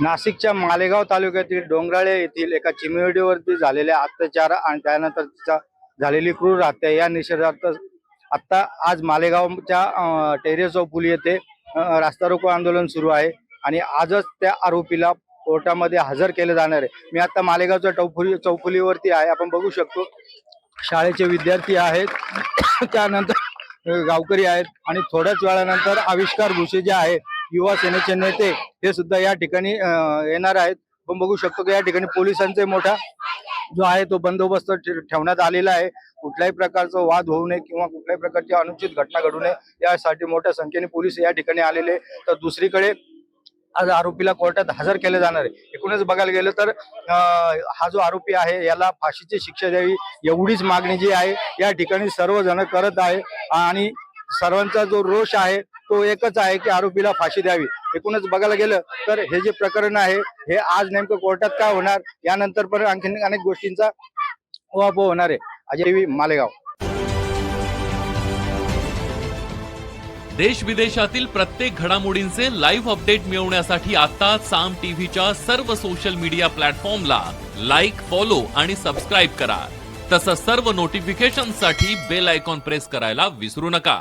नाशिकच्या मालेगाव तालुक्यातील डोंगराळे येथील एका चिमुरडीवरती झालेल्या अत्याचार आणि त्यानंतर तिचा झालेली क्रूर हत्या या निषेधार्थ आता आज मालेगावच्या टेरेस टेरेस चौफुली येथे रास्ता रोको आंदोलन सुरू आहे आणि आजच त्या आरोपीला कोर्टामध्ये हजर केले जाणार आहे. मी आता मालेगावच्या चौफुली चौफुलीवरती आहे. आपण बघू शकतो शाळेचे विद्यार्थी आहेत त्यानंतर गावकरी आहेत आणि थोड्याच वेळानंतर आविष्कार भुसे जे आहे युवा सेनेचे नेते हे सुद्धा या ठिकाणी येणार आहेत. आपण बघू शकतो की या ठिकाणी पोलिसांचे मोठा जो आहे तो बंदोबस्त ठे- ठेवण्यात आलेला आहे. कुठल्याही प्रकारचा वाद होऊ नये किंवा कुठल्याही प्रकारची अनुचित घटना घडू नये यासाठी मोठ्या संख्येने पोलीस या ठिकाणी आलेले तर दुसरीकडे आज आरोपीला कोर्टात हजर केले जाणार आहे. एकूणच बघायला गेलं तर हा जो आरोपी आहे याला फाशीची शिक्षा द्यावी एवढीच मागणी जी आहे या ठिकाणी सर्वजण करत आहे. आणि सर्वांचा जो रोष आहे तो एकच आहे की आरोपीला फाशी द्यावी. एकूणच बघायला गेलं तर हे जे प्रकरण आहे हे आज नेमकं कोर्टात काय होणार? यानंतर पण आणखीन अनेक गोष्टींचा उहापोह होणार आहे. अजय मालेगाव. देश विदेशातील प्रत्येक घडामोडींचे लाईव्ह अपडेट मिळवण्यासाठी आता साम टीव्हीच्या सर्व सोशल मीडिया प्लॅटफॉर्मला लाईक फॉलो आणि सबस्क्राईब करा. तसंच सर्व नोटिफिकेशनसाठी बेल आयकॉन प्रेस करायला विसरू नका.